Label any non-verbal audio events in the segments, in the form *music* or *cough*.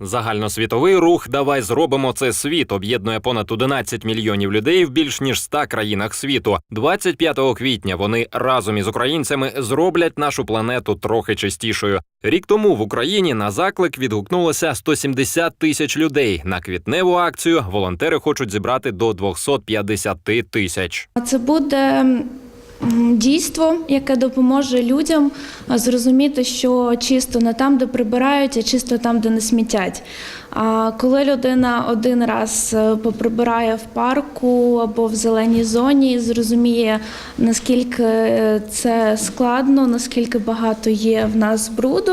Загальносвітовий рух Давай зробимо це світ об'єднує понад 11 мільйонів людей в більш ніж 100 країнах світу. 25 квітня вони разом із українцями зроблять нашу планету трохи чистішою. Рік тому в Україні на заклик відгукнулося 170 тисяч людей. На квітневу акцію волонтери хочуть зібрати до 250 тисяч. Це буде дійство, яке допоможе людям зрозуміти, що чисто не там, де прибирають, а чисто там, де не смітять. А коли людина один раз е, поприбирає в парку або в зеленій зоні, зрозуміє, наскільки е, це складно, наскільки багато є в нас бруду,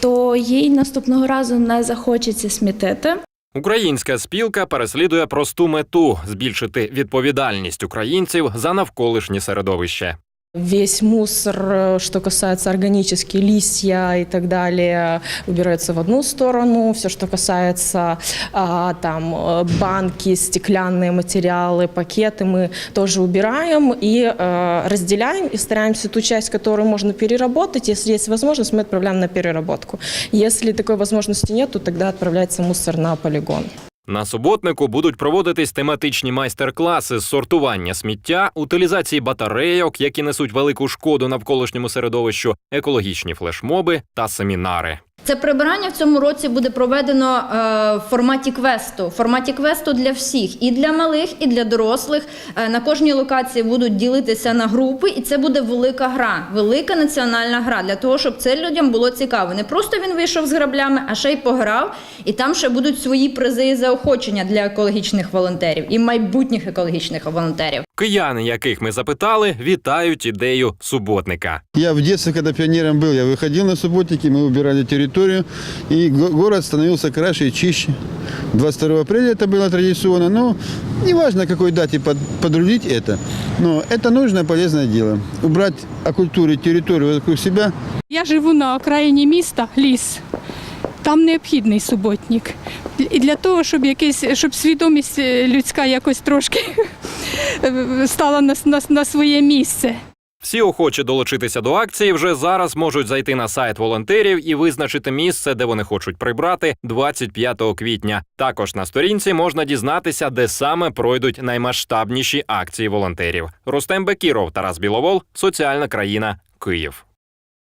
то їй наступного разу не захочеться смітити. Українська спілка переслідує просту мету збільшити відповідальність українців за навколишнє середовище. Весь мусор, э, что касается органические листья и так далее, убирается в одну сторону. Все, что касается а, там э, банки, стеклянные материалы, пакеты, мы тоже убираем и э, разделяем и стараемся ту часть, которую можно переработать. Если есть возможность, мы отправляем на переработку. Если такой возможности нет, то тогда отправляется мусор на полигон. На суботнику будуть проводитись тематичні майстер-класи з сортування сміття, утилізації батарейок, які несуть велику шкоду навколишньому середовищу, екологічні флешмоби та семінари. Це прибирання в цьому році буде проведено е, в форматі квесту. В форматі квесту для всіх, і для малих, і для дорослих. Е, на кожній локації будуть ділитися на групи, і це буде велика гра, велика національна гра для того, щоб це людям було цікаво. Не просто він вийшов з граблями, а ще й пограв. І там ще будуть свої призи і заохочення для екологічних волонтерів і майбутніх екологічних волонтерів. Кияни, яких ми запитали, вітають ідею суботника. Я в детстве, когда пионером был, я выходил на субботники, мы убирали территорию, и го- город становился краше и чище. 22 апреля это было традиционно, но неважно, какой дате под- подрулить это, но это нужное, полезное дело. Убрать, окультурить территорию вокруг себя Я живу на окраїні міста, ліс. Там необхідний суботник. І для того, щоб якийсь, щоб свідомість е, людська якось трошки е, *laughs* стала на, на, на своє місце. Всі охочі долучитися до акції вже зараз можуть зайти на сайт волонтерів і визначити місце, де вони хочуть прибрати 25 квітня. Також на сторінці можна дізнатися, де саме пройдуть наймасштабніші акції волонтерів. Рустем Бекіров, Тарас Біловол, Соціальна країна, Київ.